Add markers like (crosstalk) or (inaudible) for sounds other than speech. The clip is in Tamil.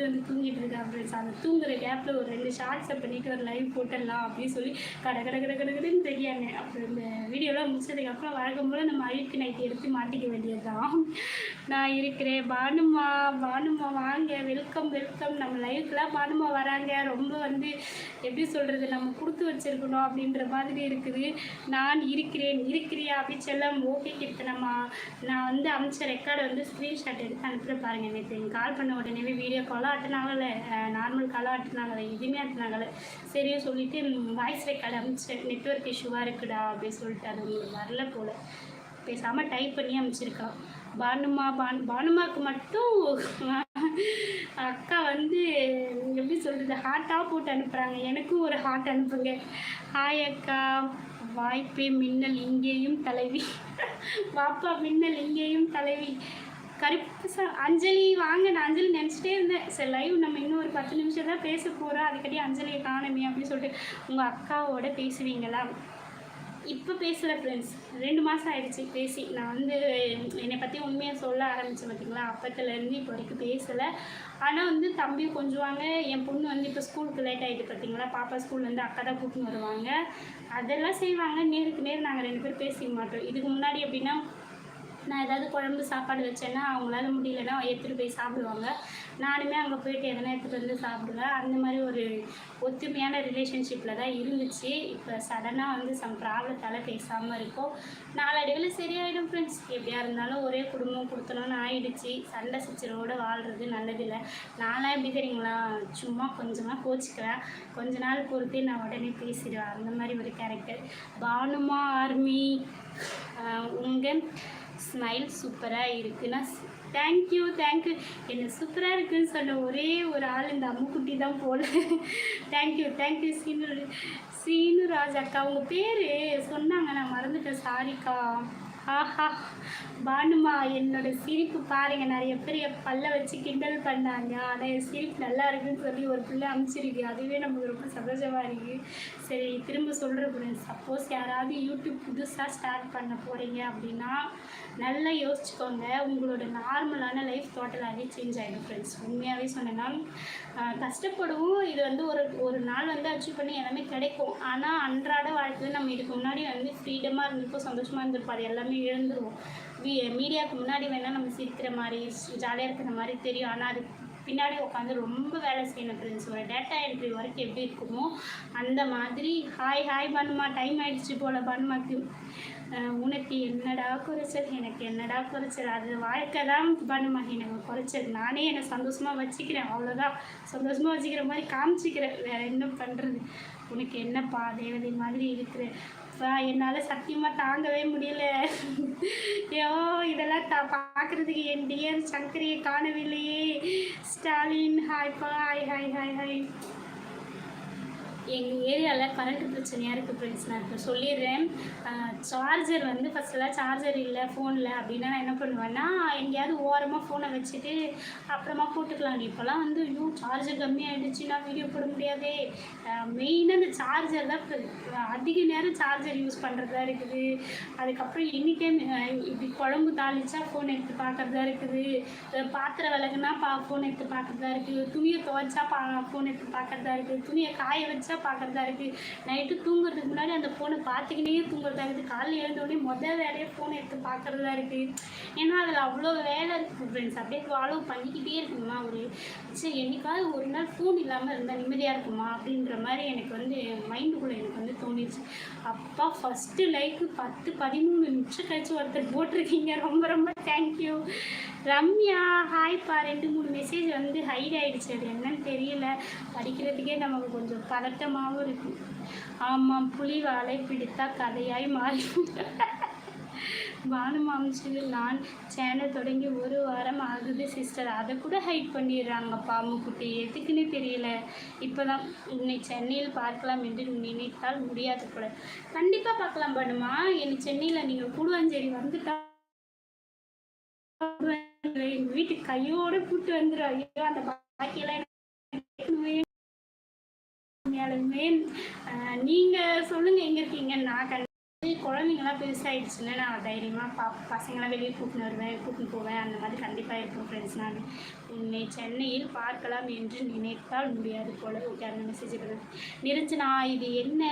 வந்து வந்து தூங்கிட்டு இருக்கா ஃப்ரெண்ட்ஸ் அந்த தூங்குற கேப்பில் ஒரு ரெண்டு ஷார்ட்ஸை பண்ணிட்டு ஒரு லைவ் போட்டுடலாம் அப்படின்னு சொல்லி கட கட கட கடகடன்னு தெரியாங்க அப்புறம் இந்த வீடியோலாம் முடிச்சதுக்கப்புறம் வழக்கம் போல் நம்ம அழுக்கு நைட்டு எடுத்து மாட்டிக்க வேண்டியது தான் நான் இருக்கிறேன். பானுமா பானுமா வாங்க. வெல்கம் வெல்கம் நம்ம லைஃப்லாம் பானுமா வராங்க. ரொம்ப வந்து எப்படி சொல்கிறது நம்ம கொடுத்து வச்சிருக்கணும் அப்படின்ற மாதிரி இருக்குது. நான் இருக்கிறேன் இருக்கிறியா அப்படின்னு செல்லம் ஓகே கீர்த்தனம்மா. நான் வந்து அமைச்ச ரெக்கார்டை வந்து ஸ்க்ரீன்ஷாட் எடுத்து அனுப்புகிற பாருங்க நேற்று கால் பண்ண உடனே வீடியோ காலாக அட்டினாங்கல்ல நார்மல் காலும் அட்டினாங்கல்ல எதுவுமே அட்டினாங்கல்ல சரியா சொல்லிட்டு வாய்ஸ் ரெக்கார்டு அனுப்பிச்சேன் நெட்ஒர்க் இஷ்யூவாக இருக்குடா அப்படின்னு சொல்லிட்டு அது உங்களுக்கு வரல போல். பேசாமல் டைப் பண்ணி அமைச்சிருக்கலாம் பானுமா பான் பானுமாவுக்கு மட்டும் (laughs) அக்கா வந்து எப்படி சொல்கிறது ஹார்ட்டாக போட்டு அனுப்புகிறாங்க எனக்கும் ஒரு ஹார்ட் அனுப்புங்க. ஹாய் அக்கா. வாய்ப்பே மின்னல் இங்கேயும் தலைவி. (laughs) பாப்பா மின்னல் இங்கேயும் தலைவி. கருப்பு சா அஞ்சலி வாங்க நான் அஞ்சலி நினச்சிட்டே இருந்தேன். சரி லைவ் நம்ம இன்னும் ஒரு பத்து நிமிஷம் தான் பேச போகிறோம் அதுக்கடி அஞ்சலியை காணமே அப்படின்னு சொல்லிட்டு உங்கள் அக்காவோட பேசுவீங்களா? இப்போ பேசல ஃப்ரெண்ட்ஸ் ரெண்டு மாதம் ஆயிடுச்சு பேசி. நான் வந்து என்னை பற்றி உண்மையாக சொல்ல ஆரம்பித்தேன் பார்த்தீங்களா அப்பத்துலேருந்து இப்போ வரைக்கும் பேசலை. ஆனால் வந்து தம்பி கொஞ்சுவாங்க. என் பொண்ணு வந்து இப்போ ஸ்கூலுக்கு லேட் ஆகிட்டு பார்த்தீங்களா பாப்பா ஸ்கூல்லேருந்து அக்கா தான் கூட்டின்னு வருவாங்க. அதெல்லாம் செய்வாங்க. நேருக்கு நேர் நாங்கள் ரெண்டு பேரும் பேசிக்க மாட்டோம். இதுக்கு முன்னாடி எப்படின்னா நான் ஏதாவது குழம்பு சாப்பாடு வச்சேன்னா அவங்களால முடியலன்னா எடுத்துகிட்டு போய் சாப்பிடுவாங்க. நானுமே அங்கே போயிட்டு எதனா எடுத்துகிட்டு வந்து சாப்பிடுவேன். அந்த மாதிரி ஒரு ஒத்துமையான ரிலேஷன்ஷிப்பில் தான் இருந்துச்சு. இப்போ சடனாக வந்து சம் ப்ராப்ளத்தால் பேசாமல் இருக்கோம். நாளடைவில் சரியாயிடும் ஃப்ரெண்ட்ஸ் எப்படியா இருந்தாலும் ஒரே குடும்பம் கொடுத்தணும்னு ஆயிடுச்சு. சண்டை சச்சரவோடு வாழ்கிறது நல்லதில்லை நான்லாம் எப்படி தெரியுங்களா? சும்மா கொஞ்சமாக கோச்சிக்கிறேன் கொஞ்ச நாள் பொறுத்து நான் உடனே பேசிடுவேன். அந்த மாதிரி ஒரு கேரக்டர் பானுமா ஆர்மி உங்கள் ஸ்மைல் சூப்பராக இருக்குன்னா தேங்க்யூ தேங்க்யூ என்ன சூப்பராக இருக்குன்னு சொன்ன ஒரே ஒரு ஆள் இந்த அம்முக்குட்டி தான் போல. Thank you thank you Seenu Seenu Raj அக்கா உங்கள் பேர் சொன்னாங்க நான் மறந்துட்டேன் சாரிக்கா. ஆஹா. பானுமா என்னோட சிரிப்பு பாருங்க. நிறைய பேர் என் பல்ல வச்சு கிண்டல் பண்ணாங்க. ஆனால் என் சிரிப்பு நல்லா இருக்குன்னு சொல்லி ஒரு பிள்ளை அனுப்பிச்சிருக்கு. அதுவே நமக்கு ரொம்ப சந்தோஷமாக இருக்குது சரி திரும்ப சொல்கிறேன் சப்போஸ் யாராவது யூடியூப் புதுசாக ஸ்டார்ட் பண்ண போகிறீங்க அப்படின்னா நல்லா யோசிச்சுக்கோங்க. உங்களோட நார்மலான லைஃப் டோட்டலாகவே சேஞ்ச் ஆகிடும் ஃப்ரெண்ட்ஸ் உண்மையாகவே சொன்னேன்னா கஷ்டப்படவும் கஷ்டப்படுவோம். இது வந்து ஒரு ஒரு நாள் வந்து அச்சீவ் பண்ணி எல்லாமே கிடைக்கும். ஆனால் அன்றாட வாழ்க்கையில் நம்ம இதுக்கு முன்னாடி வந்து ஃப்ரீடமாக இருந்திருப்போம் சந்தோஷமாக இருந்திருப்போம். அது எல்லாமே இழந்துருவோம் மீ மீடியாவுக்கு முன்னாடி வேணால் நம்ம சிரிக்கிற மாதிரி ஜாலியாக இருக்கிற மாதிரி தெரியும். ஆனால் அது பின்னாடி உட்காந்து ரொம்ப வேலை செய்யணும் ஃப்ரெண்ட்ஸ் ஒரு டேட்டா என்ட்ரி வரைக்கும் எப்படி இருக்குமோ அந்த மாதிரி. ஹாய் ஹாய் பண்ணுமா டைம் ஆகிடுச்சு போல் பண்ணுமாக்கு உனக்கு என்னடா குறைச்சல்? எனக்கு என்னடா குறைச்சல்? அது வாழ்க்கை தான் பண்ணுமா எனக்கு குறைச்சல். நானே என்னை சந்தோஷமாக வச்சுக்கிறேன். அவ்வளோதான் சந்தோஷமாக வச்சுக்கிற மாதிரி காமிச்சிக்கிறேன். வேறு என்ன பண்ணுறது உனக்கு என்னப்பா தேவதை மாதிரி இருக்கிற அப்பா என்னால் சத்தியமாக தாங்கவே முடியல. ஐயோ இதெல்லாம் தா பார்க்குறதுக்கு என் டியர் சங்கரியை காணவில்லையே. ஸ்டாலின் ஹாய்ப்பா ஹாய் ஹாய் ஹாய் ஹாய் எங்கள் ஏரியாவில் கரண்ட் பிரச்சனையாக இருக்குது ஃப்ரெண்ட்ஸ் நான் இப்போ சொல்லிடுறேன். சார்ஜர் வந்து ஃபஸ்ட்டெல்லாம் சார்ஜர் இல்லை ஃபோனில் அப்படின்னா நான் என்ன பண்ணுவேன்னா எங்கேயாவது ஓரமாக ஃபோனை வச்சுட்டு அப்புறமா போட்டுக்கலாம் இப்போலாம் வந்து ஐயோ சார்ஜர் கம்மியாயிடுச்சுன்னா வீடியோ போட முடியாதே. மெயினாக இந்த சார்ஜர் தான் அதிக நேரம் சார்ஜர் யூஸ் பண்ணுறதா இருக்குது. அதுக்கப்புறம் எனி டைம் இப்படி குழம்பு தாளிச்சா ஃபோன் எடுத்து பார்க்குறதா இருக்குது. பாத்திரம் விளக்குனா பா ஃபோன் எடுத்து பார்க்குறதா இருக்குது. துணியை துவைச்சா பா ஃபோன் எடுத்து பார்க்குறதா இருக்குது. துணியை காய வச்சா பார்க்குறதா இருக்குது நைட்டு தூங்குறதுக்கு முன்னாடி அந்த ஃபோனை பார்த்துக்கினே தூங்குறதா இருக்குது காலையில் எழுந்தோடனே முதல் வேலையே ஃபோனை எடுத்து பார்க்குறதா இருக்குது ஏன்னா அதில் அவ்வளோ வேலை இருக்குது ஃப்ரெண்ட்ஸ் அப்படியே ஃபாலோ பண்ணிக்கிட்டே இருக்குமா ஒரு சரி என்னைக்காவது ஒரு நாள் ஃபோன் இல்லாமல் இருந்தால் நிம்மதியாக இருக்குமா? அப்படின்ற மாதிரி எனக்கு வந்து மைண்டுக்குள்ளே எனக்கு வந்து தோணிடுச்சு. அப்பா ஃபஸ்ட்டு லைஃப் பத்து பதிமூணு நிமிஷம் கழிச்சு ஒருத்தர் போட்டிருக்கீங்க. ரொம்ப ரொம்ப தேங்க்யூ ரம்யா ஹாய்ப்பா ரெண்டு மூணு மெசேஜ் வந்து ஹைட் ஆகிடுச்சு அது என்னன்னு தெரியல. படிக்கிறதுக்கே நமக்கு கொஞ்சம் பதட்டமாகவும் இருக்கும் ஆமாம் புலி வாழை பிடித்தா கதையாய் மாறி பானுமாம்சு நான் சேனல் தொடங்கி ஒரு வாரம் ஆகுது சிஸ்டர் அதை கூட ஹைட் பண்ணிடுறாங்க பாம்புக்குட்டி எதுக்குன்னு தெரியல. இப்போ தான் உன்னை சென்னையில் பார்க்கலாம் என்று நினைத்தால் முடியாது கூட கண்டிப்பாக பார்க்கலாம் பண்ணுமா என்னை சென்னையில் நீங்கள் கூடுவாஞ்சேரி வந்துட்டா கையோட கூட்டு வந்துடும் ஐயோ அந்த பாக்கியெல்லாம் நீங்க சொல்லுங்க நீங்கள் சொல்லுங்கள் எங்கே இருக்கீங்க? நான் கண்டிப்பாக இதே குழந்தைங்களாம் பெருசாகிடுச்சுன்னா நான் தைரியமாக பா பசங்களாம் வெளியே கூட்டின்னு வருவேன் கூட்டின்னு போவேன். அந்த மாதிரி கண்டிப்பாக இருக்கும் ஃப்ரெண்ட்ஸ் நான். உன்னை சென்னையில் பார்க்கலாம் என்று நினைத்தால் முடியாது போல. ஓகே அந்த மெசேஜ் நிரஞ்சனா இது என்ன?